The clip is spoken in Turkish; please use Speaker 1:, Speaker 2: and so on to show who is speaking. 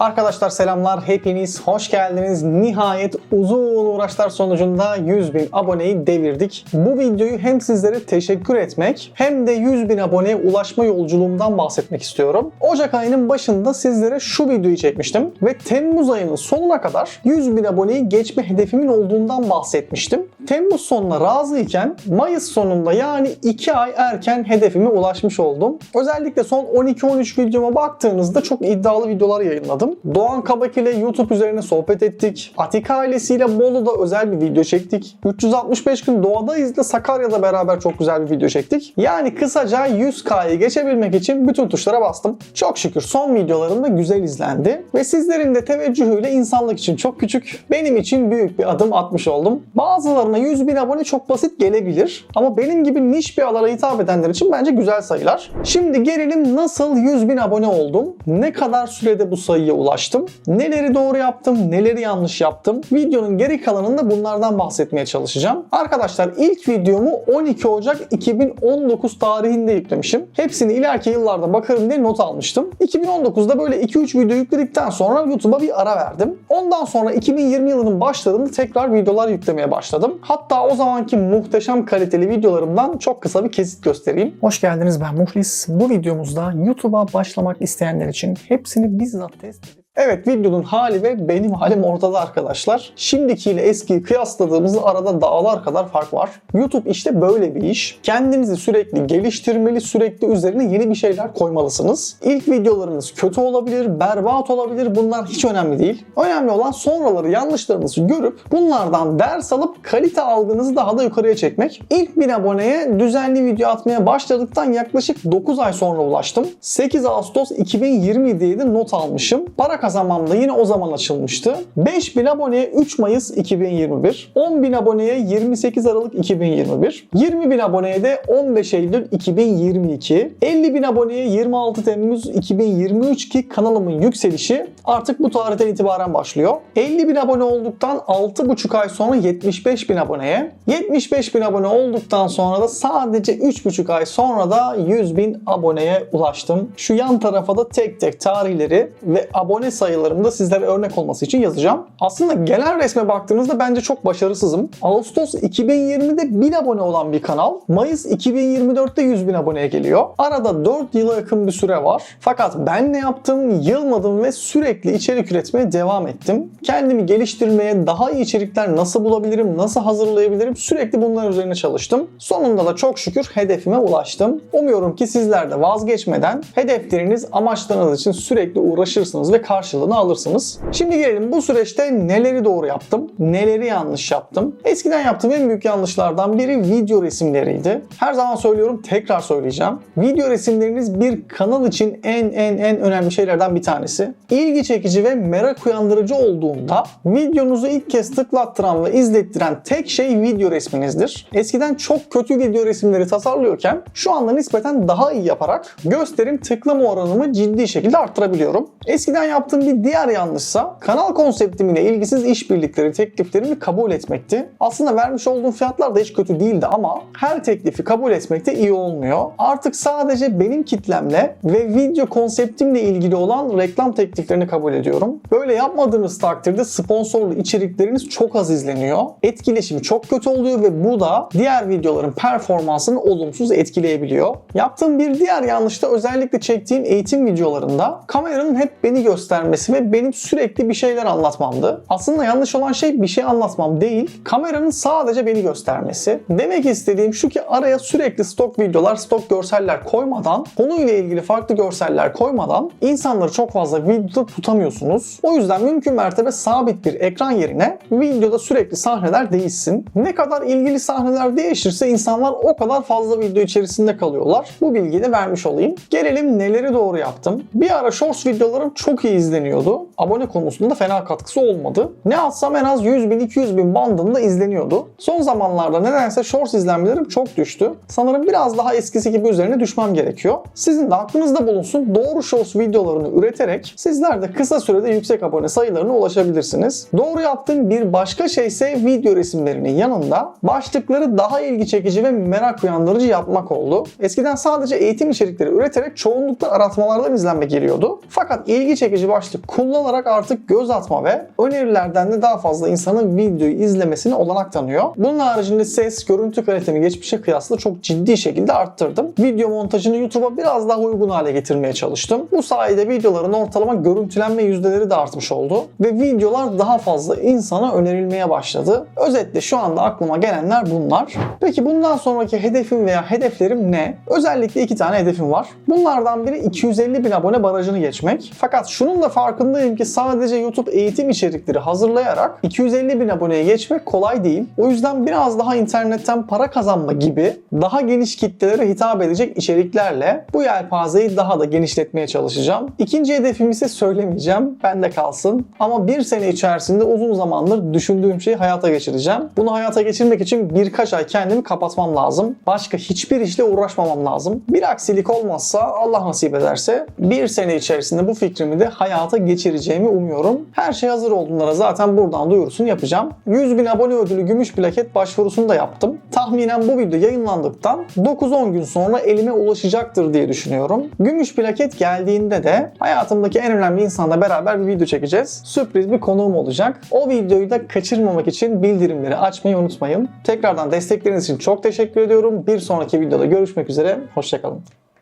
Speaker 1: Arkadaşlar selamlar, hepiniz hoş geldiniz. Nihayet uzun uğraşlar sonucunda 100 bin aboneyi devirdik. Bu videoyu hem sizlere teşekkür etmek hem de 100 bin aboneye ulaşma yolculuğumdan bahsetmek istiyorum. Ocak ayının başında sizlere şu videoyu çekmiştim ve Temmuz ayının sonuna kadar 100 bin aboneyi geçme hedefimin olduğundan bahsetmiştim. Temmuz sonuna razıyken Mayıs sonunda yani 2 ay erken hedefime ulaşmış oldum. Özellikle son 12-13 videoma baktığınızda çok iddialı videolar yayınladım. Doğan Kabak ile YouTube üzerine sohbet ettik. Atika ailesiyle Bolu'da özel bir video çektik. 365 gün doğadayız ile Sakarya'da beraber çok güzel bir video çektik. Yani kısaca 100K'yı geçebilmek için bütün tuşlara bastım. Çok şükür son videolarım da güzel izlendi. Ve sizlerin de teveccühüyle insanlık için çok küçük, benim için büyük bir adım atmış oldum. Bazılarına 100 bin abone çok basit gelebilir. Ama benim gibi niş bir alana hitap edenler için bence güzel sayılar. Şimdi gelelim nasıl 100 bin abone oldum? Ne kadar sürede bu sayıya ulaştım? Neleri doğru yaptım? Neleri yanlış yaptım? Videonun geri kalanında bunlardan bahsetmeye çalışacağım. Arkadaşlar ilk videomu 12 Ocak 2019 tarihinde yüklemişim. Hepsini ileriki yıllarda bakarım diye not almıştım. 2019'da böyle 2-3 video yükledikten sonra YouTube'a bir ara verdim. Ondan sonra 2020 yılının başlarında tekrar videolar yüklemeye başladım. Hatta o zamanki muhteşem kaliteli videolarımdan çok kısa bir kesit göstereyim. Hoş geldiniz ben Muhlis. Bu videomuzda YouTube'a başlamak isteyenler için hepsini bizzat test Evet videonun hali ve benim halim ortada arkadaşlar. Şimdikiyle eskiyi kıyasladığımızda arada dağlar kadar fark var. YouTube işte böyle bir iş. Kendinizi sürekli geliştirmeli, sürekli üzerine yeni bir şeyler koymalısınız. İlk videolarınız kötü olabilir, berbat olabilir. Bunlar hiç önemli değil. Önemli olan sonraları yanlışlarınızı görüp bunlardan ders alıp kalite algınızı daha da yukarıya çekmek. İlk 1000 aboneye düzenli video atmaya başladıktan yaklaşık 9 ay sonra ulaştım. 8 Ağustos 2020 diye de not almışım. Para kazanmam da yine o zaman açılmıştı. 5000 aboneye 3 Mayıs 2021, 10.000 aboneye 28 Aralık 2021, 20.000 aboneye de 15 Eylül 2022, 50.000 aboneye 26 Temmuz 2023 ki kanalımın yükselişi artık bu tarihten itibaren başlıyor. 50.000 abone olduktan 6,5 ay sonra 75.000 aboneye, 75.000 abone olduktan sonra da sadece 3,5 ay sonra da 100.000 aboneye ulaştım. Şu yan tarafa da tek tek tarihleri ve abone sayılarımı da sizlere örnek olması için yazacağım. Aslında genel resme baktığınızda bence çok başarısızım. Ağustos 2020'de 1000 abone olan bir kanal, Mayıs 2024'te 100 bin aboneye geliyor. Arada 4 yıla yakın bir süre var. Fakat ben ne yaptım? Yılmadım ve sürekli içerik üretmeye devam ettim. Kendimi geliştirmeye, daha iyi içerikler nasıl bulabilirim, nasıl hazırlayabilirim sürekli bunlar üzerine çalıştım. Sonunda da çok şükür hedefime ulaştım. Umuyorum ki sizler de vazgeçmeden hedefleriniz, amaçlarınız için sürekli uğraşırsınız ve karşılığını alırsınız. Şimdi gelelim bu süreçte neleri doğru yaptım, neleri yanlış yaptım. Eskiden yaptığım en büyük yanlışlardan biri video resimleriydi. Her zaman söylüyorum, tekrar söyleyeceğim. Video resimleriniz bir kanal için en en en önemli şeylerden bir tanesi. İlgi çekici ve merak uyandırıcı olduğunda videonuzu ilk kez tıklattıran ve izlettiren tek şey video resminizdir. Eskiden çok kötü video resimleri tasarlıyorken şu anda nispeten daha iyi yaparak gösterim tıklama oranımı ciddi şekilde arttırabiliyorum. Eskiden yaptığım bir diğer yanlışsa kanal konseptim ile ilgisiz işbirlikleri, tekliflerimi kabul etmekti. Aslında vermiş olduğum fiyatlar da hiç kötü değildi ama her teklifi kabul etmek de iyi olmuyor. Artık sadece benim kitlemle ve video konseptimle ilgili olan reklam tekliflerini kabul ediyorum. Böyle yapmadığınız takdirde sponsorlu içerikleriniz çok az izleniyor. Etkileşimi çok kötü oluyor ve bu da diğer videoların performansını olumsuz etkileyebiliyor. Yaptığım bir diğer yanlış da özellikle çektiğim eğitim videolarında kameranın hep beni göstermesi ve benim sürekli bir şeyler anlatmamdı. Aslında yanlış olan şey bir şey anlatmam değil, kameranın sadece beni göstermesi. Demek istediğim şu ki araya sürekli stok videolar, stok görseller koymadan, konuyla ilgili farklı görseller koymadan insanları çok fazla videoda tutamıyorsunuz. O yüzden mümkün mertebe sabit bir ekran yerine videoda sürekli sahneler değişsin. Ne kadar ilgili sahneler değişirse insanlar o kadar fazla video içerisinde kalıyorlar. Bu bilgiyi de vermiş olayım. Gelelim neleri doğru yaptım. Bir ara shorts videolarım çok iyi izleniyordu. Abone konusunda fena katkısı olmadı. Ne atsam en az 100 bin 200 bin bandında izleniyordu. Son zamanlarda nedense shorts izlenmelerim çok düştü. Sanırım biraz daha eskisi gibi üzerine düşmem gerekiyor. Sizin de aklınızda bulunsun. Doğru shorts videolarını üreterek sizler de kısa sürede yüksek abone sayılarına ulaşabilirsiniz. Doğru yaptığım bir başka şey ise video resimlerinin yanında başlıkları daha ilgi çekici ve merak uyandırıcı yapmak oldu. Eskiden sadece eğitim içerikleri üreterek çoğunlukla aratmalardan izlenme geliyordu. Fakat ilgi çekici başlık kullanarak artık göz atma ve önerilerden de daha fazla insanın videoyu izlemesine olanak tanıyor. Bunun haricinde ses, görüntü kalitemi geçmişe kıyasla çok ciddi şekilde arttırdım. Video montajını YouTube'a biraz daha uygun hale getirmeye çalıştım. Bu sayede videoların ortalama görüntülenme yüzdeleri de artmış oldu ve videolar daha fazla insana önerilmeye başladı. Özetle şu anda aklıma gelenler bunlar. Peki bundan sonraki hedefim veya hedeflerim ne? Özellikle iki tane hedefim var. Bunlardan biri 250 bin abone barajını geçmek. Fakat şunun da farkındayım ki sadece YouTube eğitim içerikleri hazırlayarak 250 bin aboneye geçmek kolay değil. O yüzden biraz daha internetten para kazanma gibi daha geniş kitlelere hitap edecek içeriklerle bu yelpazeyi daha da genişletmeye çalışacağım. İkinci hedefimi ise söylemeyeceğim. Bende kalsın. Ama bir sene içerisinde uzun zamandır düşündüğüm şeyi hayata geçireceğim. Bunu hayata geçirmek için birkaç ay kendimi kapatmam lazım. Başka hiçbir işle uğraşmamam lazım. Bir aksilik olmazsa Allah nasip ederse bir sene içerisinde bu fikrimi de hayata geçireceğimi umuyorum. Her şey hazır olduğunda da zaten buradan duyurusunu yapacağım. 100 bin abone ödülü gümüş plaket başvurusunu da yaptım. Tahminen bu video yayınlandıktan 9-10 gün sonra elime ulaşacaktır diye düşünüyorum. Gümüş plaket geldiğinde de hayatımdaki en önemli insanla beraber bir video çekeceğiz. Sürpriz bir konuğum olacak. O videoyu da kaçırmamak için bildirimleri açmayı unutmayın. Tekrardan destekleriniz için çok teşekkür ediyorum. Bir sonraki videoda görüşmek üzere. Hoşçakalın.